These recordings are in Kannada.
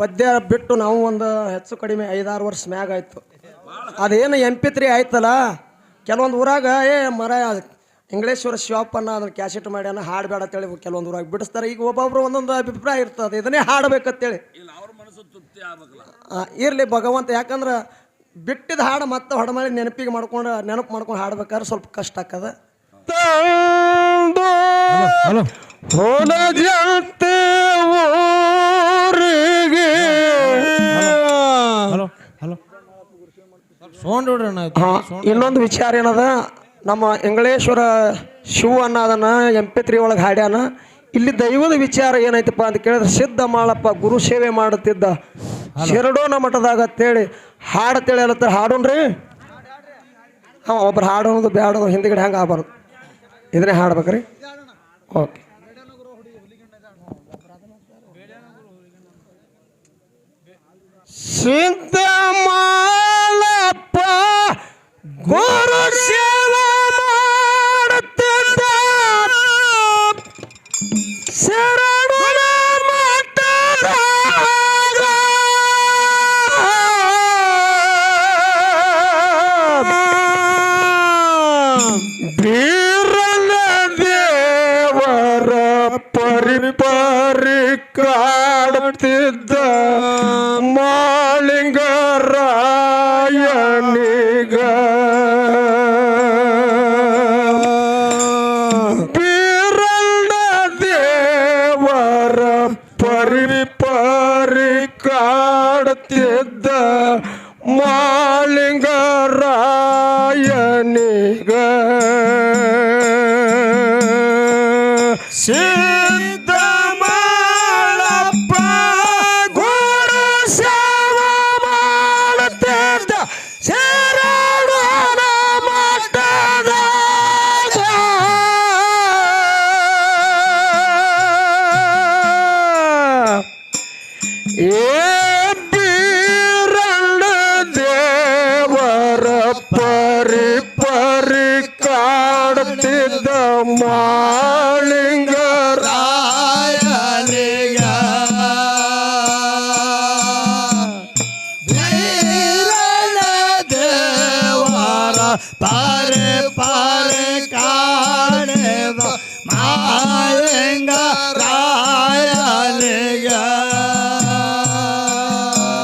ಪದ್ಯ ಬಿಟ್ಟು ನಾವು ಒಂದು ಹೆಚ್ಚು ಕಡಿಮೆ ಐದಾರು ವರ್ಷ ಮ್ಯಾಗ ಆಯ್ತು. ಅದೇನು ಎಂ ಪಿ ತ್ರೀ ಆಯ್ತಲ್ಲ? ಕೆಲವೊಂದು ಊರಾಗ ಏ ಮರ ಇಂಗ್ಲೇಶ್ವರ ಶಿವಪ್ಪನ ಅದನ್ನ ಕ್ಯಾಸೆಟ್ ಮಾಡ್ಯಾನ ಹಾಡಬೇಡ ಅಂತೇಳಿ ಕೆಲವೊಂದು ಊರಾಗ ಬಿಡಿಸ್ತಾರೆ. ಈಗ ಒಬ್ಬೊಬ್ರು ಒಂದೊಂದು ಅಭಿಪ್ರಾಯ ಇರ್ತದೆ. ಇದನ್ನೇ ಹಾಡಬೇಕಂತೇಳಿ. ಇಲ್ಲ ಅವ್ರ ಮನಸ್ಸು ತೃಪ್ತಿ ಆಗ್ಬೇಕಲ್ಲ. ಇರ್ಲಿ ಭಗವಂತ ಯಾಕಂದ್ರೆ ಬಿಟ್ಟಿದ ಹಾಡು ಮತ್ತೆ ಹೊಡಮಳೆ ನೆನಪಿಗೆ ಮಾಡ್ಕೊಂಡು ನೆನಪು ಮಾಡ್ಕೊಂಡು ಹಾಡ್ಬೇಕಾದ್ರೆ ಸ್ವಲ್ಪ ಕಷ್ಟ ಆಕದ ಹಲೋ ಇನ್ನೊಂದು ವಿಚಾರ ಏನದ? ನಮ್ಮ ಎಂಗಳೇಶ್ವರ ಶಿವ ಅನ್ನೋದನ್ನ ಎಂ ಪಿ ತ್ರೀ ಒಳಗೆ ಹಾಡ್ಯಾನ. ಇಲ್ಲಿ ದೈವದ ವಿಚಾರ ಏನೈತಪ್ಪ ಅಂತ ಕೇಳಿದ್ರೆ ಸಿದ್ಧ ಮಾಳಪ್ಪ ಗುರು ಸೇವೆ ಮಾಡುತ್ತಿದ್ದ ಶಿರಡೋನ ಮಠದಾಗ ಅಂತೇಳಿ ಹಾಡು ತಿಳಿಯಲತ್ತ ಹಾಡೋಣ್ರಿ. ಹಾಂ ಒಬ್ರು ಹಾಡೋದು ಬ್ಯಾಡೋದು ಹಿಂದ್ಗಡೆ ಹಂಗೆ ಆಗಬಾರ್ದು. ಇದನ್ನೇ ಹಾಡ್ಬೇಕ್ರಿ. ಓಕೆ. ಸಿದ್ಧ ಮಾಳಪ್ಪ ಗುರು ಸೇವೆ ಮಾಡುತ್ತಿದ್ದ ಶರಣರ ಮಠದಾಗ ಬೀರನ ದೇವರ ಪರಿಪರಿ ಕಾಡುತ್ತಿದ್ದ ಮಾಳಿಂಗರಾಯನಿಗ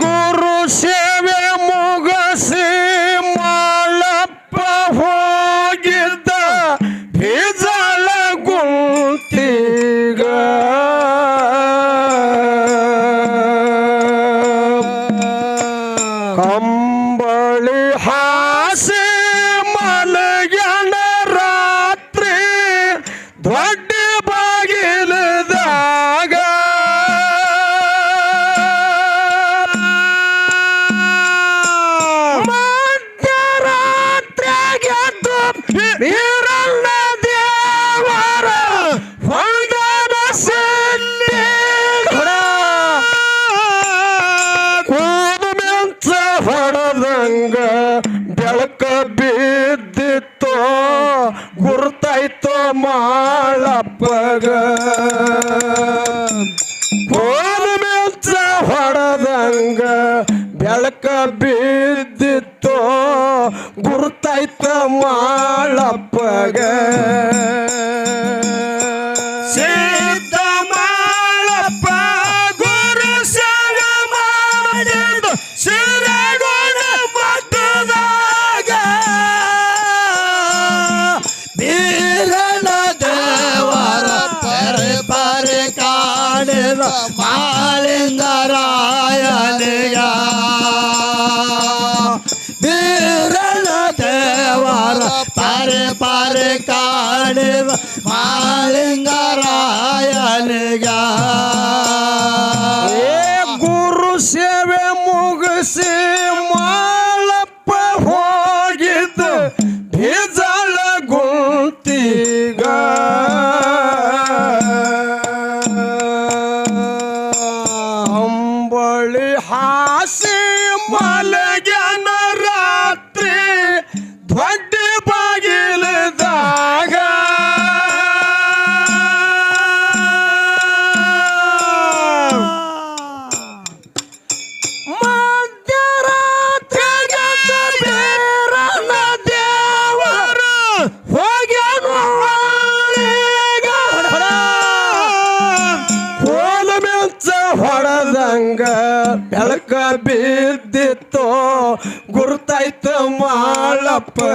ಗುರು ಸೇವೆ ಮುಗಸಿ ಮಾಳಪ್ಪ ಹೋಗಿದ್ದ ಬಿಜಳ ಗುಂತಿಗ. ಕಂಬಳಿ ಹಾಸಿ ಮಲಗ್ಯಾನ ರಾತ್ರಿ ದೊಡ್ಡ ಗುರ್ತಾಯ್ತೋ ಮಾಳಪ್ಪಗ. ಕೋಲ ಮೆಚ್ಚ ಹೊಡೆದಂಗ ಬೆಳಕ ಬಿದ್ದಿತ್ತೋ ಗುರ್ತಾಯ್ತ ಮಾಳಪ್ಪಗ. ಮಾಲಿಂಗರಾಯನಿಗ ಗುರು ಸೇವೆ ಮುಗಿಸಿ ಮಾಳಪ್ಪ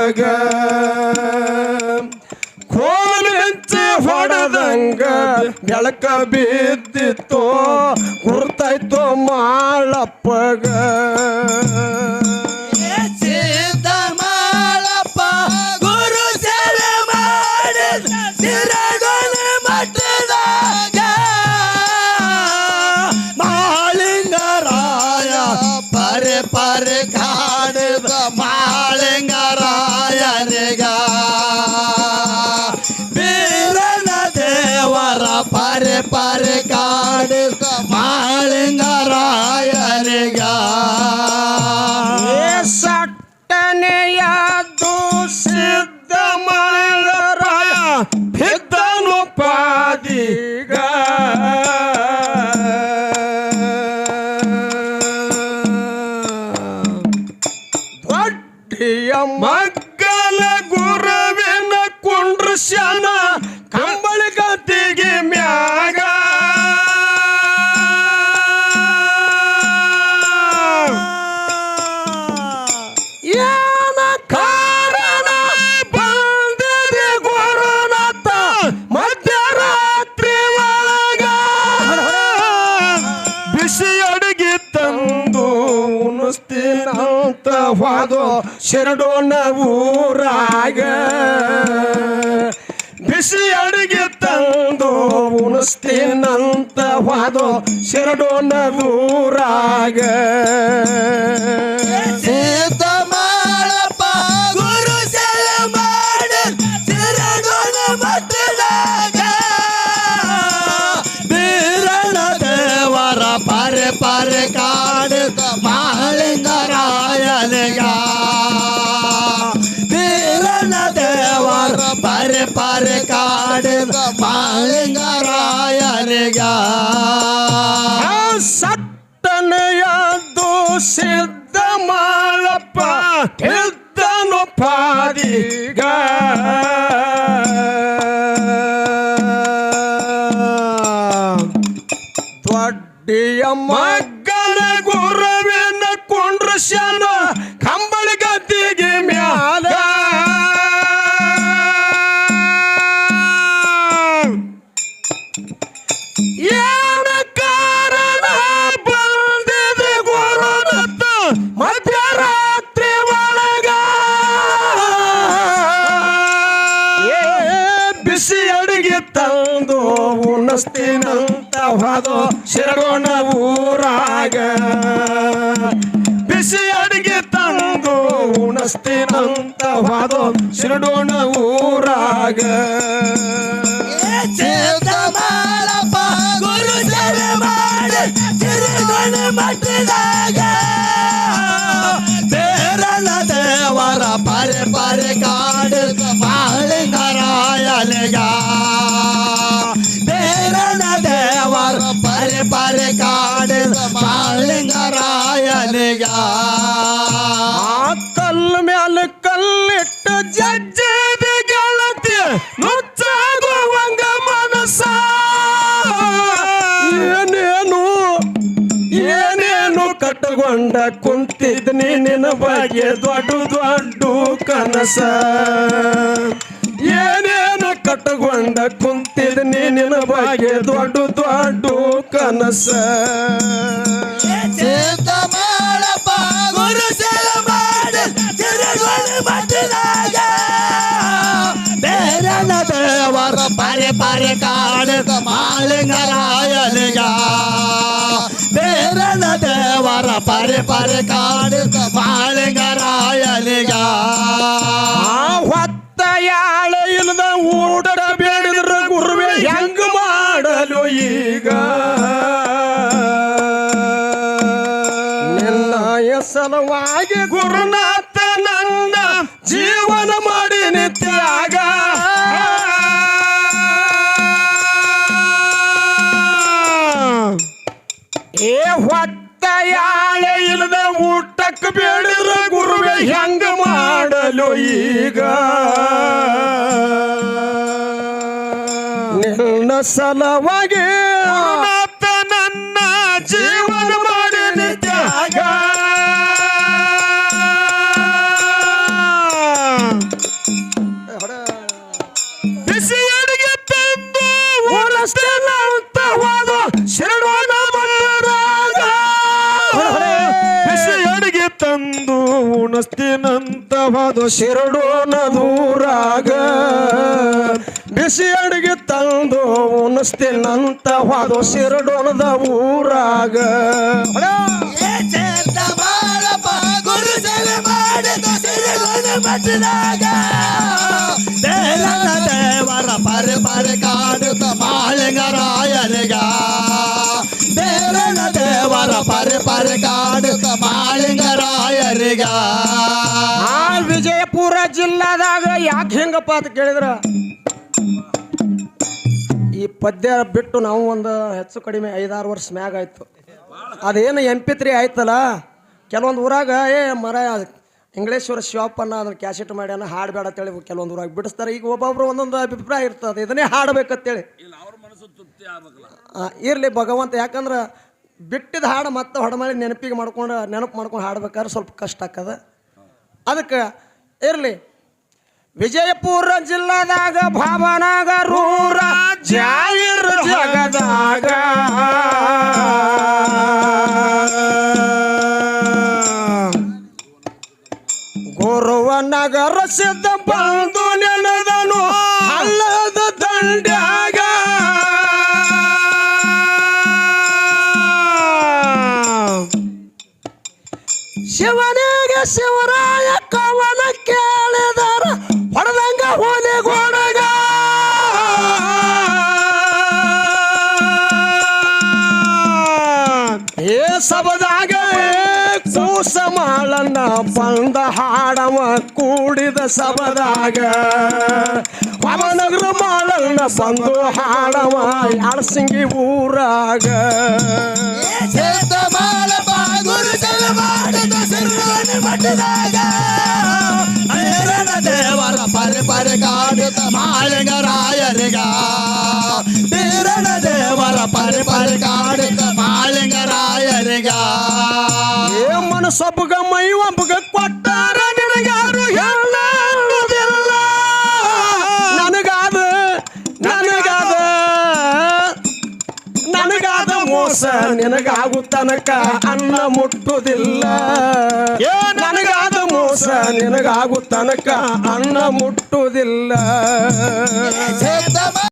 ಮಾಳಪ್ಪಗ ಕೋಲ ಮೆಚ್ಚ ಹೊಡೆದಂಗ ಬೆಳಕ ಬಿದ್ದಿತ್ತೋ ಗುರ್ತಾಯ್ತೋ ಮಾಳಪ್ಪಗ ಪರೆ ಕಾಡಿದ ಮಾಳಿಂಗರಾಯನಿಗ ಏ ಸಟ್ಟನೆಯ ಸಿದ್ಧ ಮಳರಾಯ ಬಿದ್ದನು ಪಾದಿಗ. ಮಗ್ಗಲ ಗುರುವಿನ ಕುಂಡ್ರಶನ ಕಂಬಳಿ ಉಣಿಸ್ತೀನಂತ ವಾದೋ ಶರಡೋನ ಊರಾಗ ಬಿಸಿ ಅಡುಗೆ ತಂದು ಉಣಿಸ್ತೀನಂತ ಹೋದೋ ಶರಡೋನ ಊರಾಗ ಪಾರೆ ಪಾರೆ ಕಾಡ ಸೇವೆ ಪರೆ ಕಾಡೆ ಕಾಡಿದ ಸತ್ತನೆಯ ಸಿದ್ಧ ಮಾಳಪ್ಪ ಇದ್ದನು ಪಾದಿಗ. ದೊಡ್ಡಿಯ ಮಗ್ಗನ ಗುರುವಿನ ಕುಂಡ್ರಶನ ಕಂಬಳ ಅಡಿಗೆ ತಂದು ಉಣಿಸ್ತೀನಂತ ಹೋದೋ ಶಿರಗೋಣ ಊರಾಗ. ಬಿಸಿ ಅಡಿಗೆ ತಂದು ಉಣಿಸ್ತೀನಂತ ಹೊದು ಶಿರಡೋಣ ಊರಾಗ. ಗುರು ಮಠದಾಗ ಕಟ್ಟಗೊಂಡ ಕುಂತಿದ್ನಿ ನಿನ್ನ ಬಗ್ಗೆ ದೊಡ್ಡ ದೊಡ್ಡ ಕನಸ. ಏನೇನು ಕಟ್ಟಗೊಂಡ ಕುಂತಿದ್ನಿ ನಿನ್ನ ಬಗ್ಗೆ ದೊಡ್ಡ ದೊಡ್ಡ ಕನಸ. ದೇವರ ಪರೆ ಪರೆ ಕಾಡಿದ ಮಾಳಿಂಗರಾಯನಿಗ ಬೇರನ ದೇವರ ಪರೆ ಪರೆ ಕಾಡು ಮಾಳಿಗರಾಯಲಿಗ ಆ ಹೊತ್ತ ಯಾಳ ಇಲ್ಲದ ಊಟದ ಬೇಡಿದ್ರ ಗುರುವೆ ಹೆಂಗ ಮಾಡಲು ಈಗ? ಎಲ್ಲ ಸಲುವಾಗಿ ಗುರುನಾಥ ನನ್ನ ಜೀವನ ಮಾಡಿ ನಿತ್ಯಾಗ. ಏ ಯಾಳೆ ಇಲ್ಲದ ಊಟಕ್ಕೆ ಬೇಡಿದ್ರ ಗುರುವೆ ಹೆಂಗ ಮಾಡಲು ಈಗ? ನಿನ್ನ ಸಲವಾಗಿ ಶಿರಡೋನ ಶಿರಡೋಣ ದೂರಾಗ ಬಿಸಿ ಅಡಿಗೆ ತಂದು ಉಣಿಸ್ತೀನಂತ ಶಿರಡೋನದ ಶಿರಡೋಣದ ಊರಾಗ ಗುರು ಮಾಡಿದ ಹೆಂಗಪ್ಪ ಅಂತ ಕೇಳಿದ್ರ? ಈ ಪದ್ಯ ಬಿಟ್ಟು ನಾವು ಒಂದು ಹೆಚ್ಚು ಕಡಿಮೆ ಐದಾರು ವರ್ಷ ಮ್ಯಾಗ ಆಯ್ತು. ಅದೇನು ಎಂ ಪಿ ತ್ರೀ ಆಯ್ತಲ್ಲ? ಕೆಲವೊಂದು ಊರಾಗ, ಏ ಮರ, ಇಂಗ್ಲೇಶ್ವರ ಶಿವಪ್ಪನ ಅದನ್ನ ಕ್ಯಾಸೆಟ್ ಮಾಡ್ಯಾನ, ಹಾಡಬೇಡ ಅಂತೇಳಿ ಕೆಲವೊಂದು ಊರಾಗ ಬಿಡಿಸ್ತಾರೆ. ಈಗ ಒಬ್ಬೊಬ್ರು ಒಂದೊಂದು ಅಭಿಪ್ರಾಯ ಇರ್ತದೆ. ಇದನ್ನೇ ಹಾಡ್ಬೇಕಂತೇಳಿ. ಇರ್ಲಿ ಭಗವಂತ, ಯಾಕಂದ್ರೆ ಬಿಟ್ಟಿದ ಹಾಡು ಮತ್ತೆ ಹೊಡಮಾಡಿ ನೆನಪಿಗೆ ಮಾಡ್ಕೊಂಡು, ನೆನಪು ಮಾಡ್ಕೊಂಡು ಹಾಡ್ಬೇಕಾದ್ರೆ ಸ್ವಲ್ಪ ಕಷ್ಟ ಆಕದ ಅದಕ್ಕೆ ಇರ್ಲಿ ವಿಜಯಪುರ ಜಿಲ್ಲಾದಾಗ ಭಾವನಾಗ ರೂರ ಜಾಯಿರ್ ಜಗದಾಗ. ಗುರುವ ನಗರ ಸಿದ್ಧ ಬಂದು ನೆನೆದನು. ಅಲ್ಲದ ದಂಡ್ಯಾಗ. ಶಿವನಿಗೆ ಶಿವರಾಯ ಕೂಸ ಮಾಳನ್ನ ಬಂದ ಹಾಡವ ಕೂಡಿದ ಸಬದಾಗ ಪವನಗರ ಮಾಳನ್ನ ಬಂದು ಹಾಡವ ಯಾಳಸಿಂಗಿ ಊರಾಗ ಚೇತ ಮಾಡಪ್ಪ ಗುರು ಸೇವೆ ಮಾಡಿದ ಸಿರಿಗುಣ ಮಟ್ಟಿದಾಗ ದೇವರ ದೇವರ ಪರೆ ಪರೆ ಕಾಡುತ್ತ ಮಾಳಿಂಗರಾಯನಿಗ ಬೀರನ ದೇವರ ಪರೆ ಪರೆ ಕಾಡುತ್ತ ಮನಸ್ಸೊಬ್ಬಗ ಮೈ ಒಬ್ಬಗ ಕೊಟ್ಟಾರ ನಿನಗ್ಯಾರು ಹೇಳುವುದಿಲ್ಲ ನನಗಾದ ನನಗಾದ ನನಗಾದ ಮೋಸ ನಿನಗಾಗು ತನಕ ಅನ್ನ ಮುಟ್ಟುದಿಲ್ಲ ನನಗಾದ ಮೋಸ ನಿನಗಾಗು ತನಕ ಅನ್ನ ಮುಟ್ಟುದಿಲ್ಲ